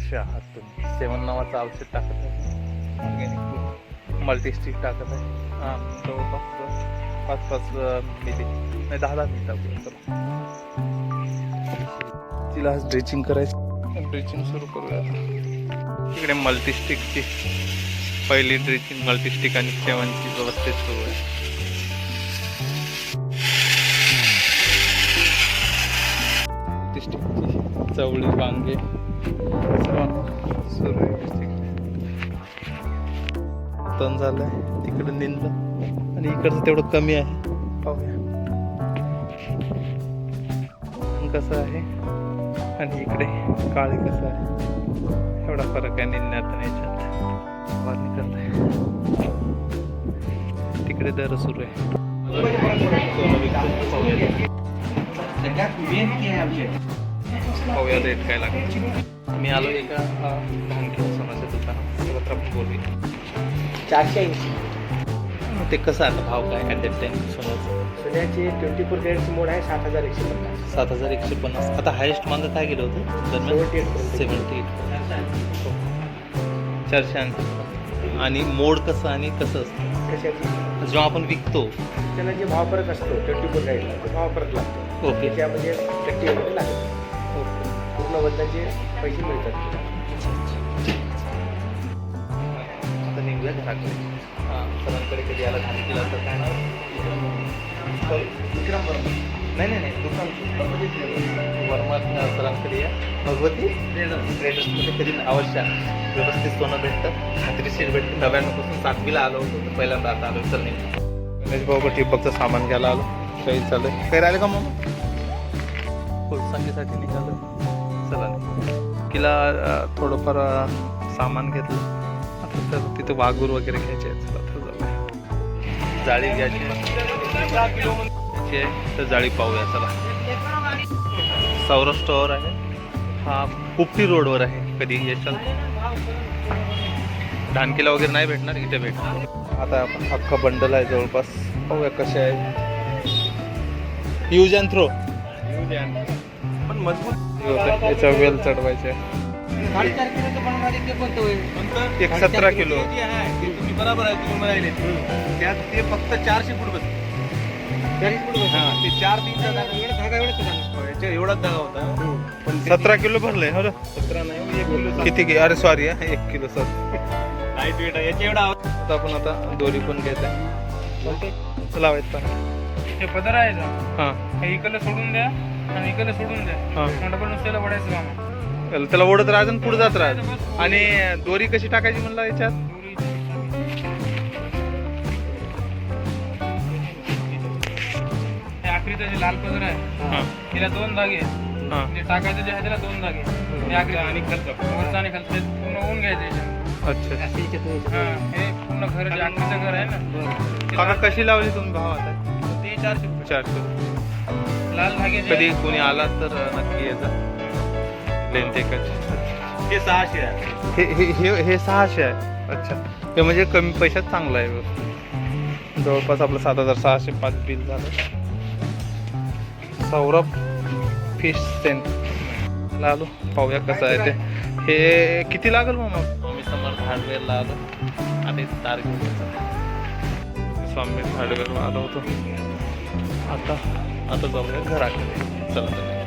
कसे आहात तुम्ही? सेवन नावाचं औषध टाकत आहे. ऑर्गॅनिक मल्टीस्टिक टाकत आहे. हां जवळपास पाच पाच मिली नाही दहा दहा मिली टाकूया चला तिला आज ड्रेचिंग करायचं. ड्रेचिंग सुरू करूया इकडे मल्टीस्टिकची पहिली ड्रेचिंग मल्टीस्टिक आणि सेवनची व्यवस्थित सुरू आहे. चवळी वांगे. सर्वांना. सुरू आहे तण झालंय तिकडं निंदलं आणि इकडचं तेवढं कमी आहे. पाहूया. कसं आहे आणि इकडे काळे कसं आहे? एवढा फरक आहे निंदण्यात आणि याच्यात. फवारणी करत आहे तिकडे दर सुरू आहे. पाहूया. रेट काय लागेल मी आलो एका धान घेऊन सोनाच्या दुकानात सर्वत्र आपण बोलूया. चारशे ऐंशी. ते कसं आता भाव काय? ॲट दॅट टाइम सोन्याचं. सोन्याचे ट्वेंटी फोर कॅरेटचे मोड आहे सात हजार एकशे पन्नास. सात हजार एकशे पन्नास. आता हायेस्ट मागं काय गेलं होतं? दरम्यान? 78 सेवन्टी एट. चारशे ऐंशी. आणि मोड कसं आणि कसं असतं? जेव्हा आपण विकतो. त्याला जे भाव फरक असतो ट्वेंटी फोर कॅरेटला तो भाव फरक लागतो. ओके. त्याच्यामध्ये टक्केमध्ये लागत. पूर्ण पैसे मिळतात. आता निघूया घराकडे. हां सरांकडे कधी आला घाली केला तर काय नाव विक्रम वर्मा नाही नाही नाही दुकान म्हणजे वर्मा सरांकडे या. भगवती ट्रेडर्समध्ये कधी अवश्य व्यवस्थित सोनं भेटतं. खात्रीशीर भेटतं. नव्याण्णवपासून सातवीला आलो होतो तर पहिल्यांदा आता आलो चल नाही गणेश भाऊ ठिबकचं सामान घ्यायला आलो? काही चालू काही राहिलं का मग फुलसंगीसाठी निघालं. चला. तिला थोडंफार सामान घेतलं. आता तर तिथं वाघूर वगैरे घ्यायचे आहेत. चला तर जाऊया. जाळी घ्यायची घ्यायची आहे. तर जाळी पाहूया चला. सौरभ स्टोअर आहे. हा पुपटी रोडवर आहे. कधी येशाल? ढानकीला वगैरे नाही भेटणार इथे भेटणार. आता आपण बंडल आहे जवळपास. पाहूया कसे आहे. यूज अँड थ्रो पण मजबूत याचा वेल चढवायचे. एक सतरा किलो. तुम्ही बरोबर आहे तुम्ही म्हणाले त्यात ते फक्त चारशे फूट बस चाळीस फूट बस हा. ते चार तीनचा धागा एवढा धागा एवढाच एवढाच धागा होता. पण सतरा किलो भरलंय हो. सतरा नाही एक किलो किती घे अरे सॉरी एक किलो सर लाइट वेट याच्या एवढा आता आपण आता दोरी पण घेत आहे. लावायचं हे पदर आहे ना हां. हे इकडलं सोडून द्या. आणि इकडलं सोडून द्या हां. नुसत्याला वडायचं काम. त्याला त्याला ओढत राहायचं आणि पुढे जात राहायचं आणि दोरी कशी टाकायची म्हणला याच्यात? हे आखरीचं जे लाल पदर आहे हां. तिला दोन धागे. आहेत. हां. जे टाकायचं जे आहे त्याला दोन धागे. हे आखरी आणि खालचं वरचं आणि खालचं हे पूर्ण ऊन घ्यायचं याच्यात. अच्छा. हा. हे पूर्ण घर जे आखरीचं घर आहे ना ते काका लाल- कशी लावली तुम्ही भाव आता ते चारशे रुपये. चारशे कधी कोणी आला तर नक्की यायचा लेंथ एकाची हे सहाशे आहे. हे हे हे हे सहाशे आहे. अच्छा. हे म्हणजे कमी पैशात चांगलं आहे व्यवस्थित. जवळपास आपलं सात हजार सहाशे पाच बिल झालं. Saurabh fish centre. आलो पाहूया कसं आहे ते. हे किती लागेल मग? मग स्वामी समर्थ हार्डवेअरला आलो. आणि तार घेऊन यायचं. स्वामी हार्डवेअरला आलो होतो. आता. आता जाऊया घराकडे. चला चला.